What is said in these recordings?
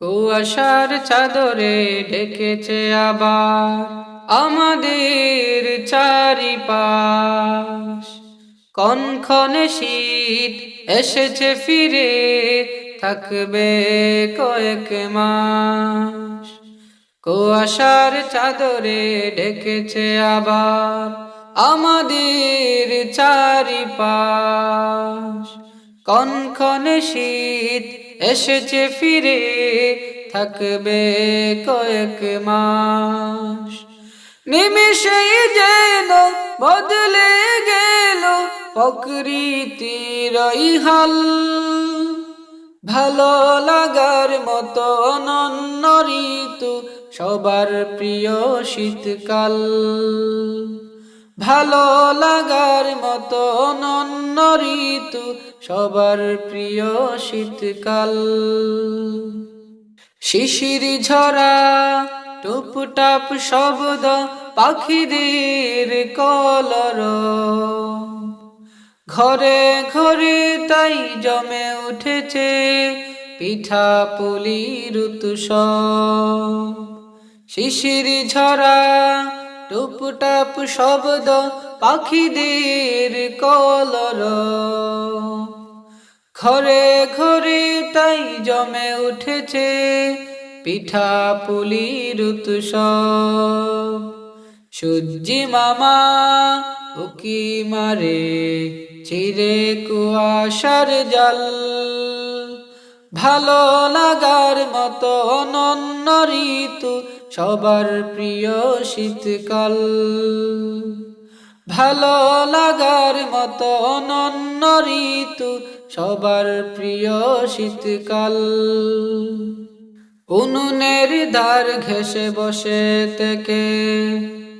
কুয়াশার চাদরে ঢেকেছে আবার আমাদের চারিপাশ। কনক্ষণে শীত এসেছে ফিরে, থাকবে কয়েক মাস। কুয়াশার চাদরে ঢেকেছে আবার আমাদের চারিপাশ। কনক্ষণে শীত এসেছে ফিরে থাকবে কয়েক মাস। নিমিষেই যেন বদলে গেল প্রকৃতির হাল। ভালো লাগার মতো অনন্য ঋতু সবার প্রিয় শীতকাল। ভালো লাগার মতো অনন্য ঋতু সবার প্রিয় শীতকাল। শিশির ঝরা, টুপটাপ শব্দ পাখিদের কলর। ঘরে ঘরে তাই জমে উঠেছে পিঠা পুলির উৎসব। শিশির ঝরা, টুপটাপ শব্দ পাখিদের কলর। ঘরে ঘরে তাই জমে উঠেছে পিঠা পুলির উৎসব। সূর্যি মামা উকি মারে চিরে কুয়াশার জাল। ভালো লাগার মতো অনন্য ঋতু সবার প্রিয় শীতকাল। ভালো লাগার মতো অনন্য ঋতু, সবার প্রিয় শীতকাল। উনুনের ধার ঘেসে বসে থেকে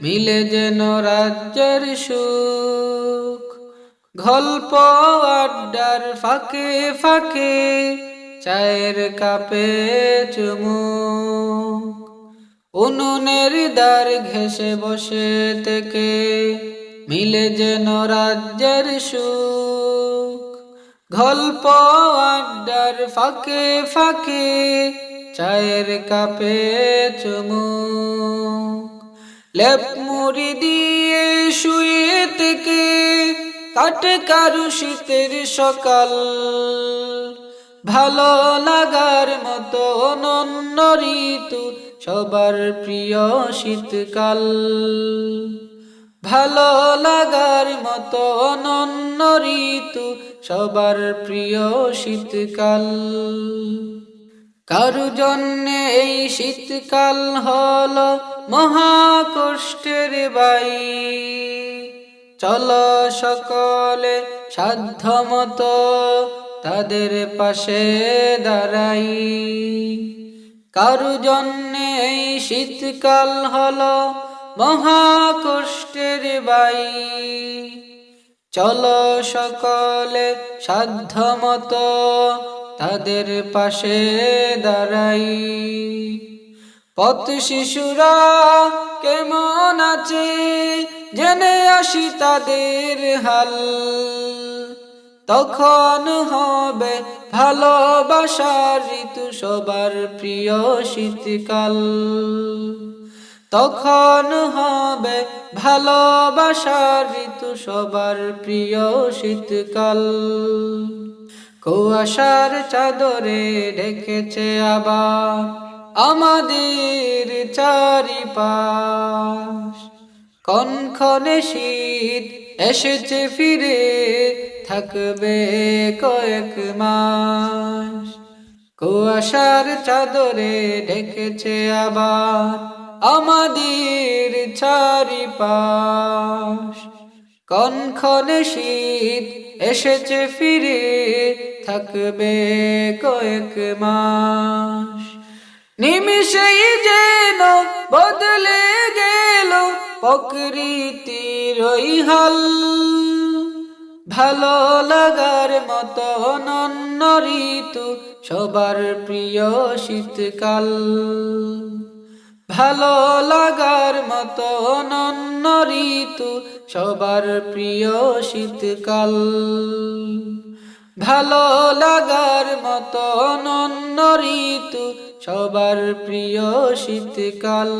মিলে যেন রাজ্যের সুখ। গল্প আড্ডার ফাঁকে ফাঁকে চায়ের কাপে চুমুক। উনুনের দ্বার ঘেসে বসে থেকে মিলে যেন রাজ্যের সুখ। গল্প আড্ডার ফাঁকে ফাঁকে, চায়ের কাপে চুমুক। লেপ মুড়ি দিয়ে শুয়ে থেকে কাটে কারু শীতের সকাল। ভালো লাগার মতো অনন্য ঋতু সবার প্রিয় শীতকাল। ভালো লাগার মতো অনন্য ঋতু, সবার প্রিয় শীতকাল। কারু জন্যে এই শীতকাল হল মহাকষ্টের বাই। চল সকলে সাধ্য মতো তাদের পাশে দাঁড়াই। কারু জন্যে এই শীতকাল হল মহাকষ্টের বাই। চলো সকলে সাধ্য মতো তাদের পাশে দাঁড়াই। পথ শিশুরা কেমন আছে জেনে আসি তাদের হাল। তখন হবে ভালোবাসার ঋতু সবার প্রিয় শীতকাল। তখন হবে ভালোবাসার ঋতু সবার প্রিয় শীতকাল। কুয়াশার চাদরে ঢেকেছে আবার আমাদের চারিপাশ। কনক্ষণে শীত এসেছে ফিরে, থাকবে কয়েক মাস। কুয়াশার চাদরে ঢেকেছে আবার আমাদের চারিপাশ। কনক্ষণে শীত এসেছে, ফিরে থাকবে কয়েক মাস। নিমিষেই যেন বদলে গেল প্রকৃতির হাল। ভালো লাগার মতো অনন্য ঋতু, সবার প্রিয় শীতকাল। ভালো লাগার মতো অনন্য ঋতু সবার প্রিয় শীতকাল। ভালো লাগার মতো অনন্য ঋতু সবার প্রিয় শীতকাল।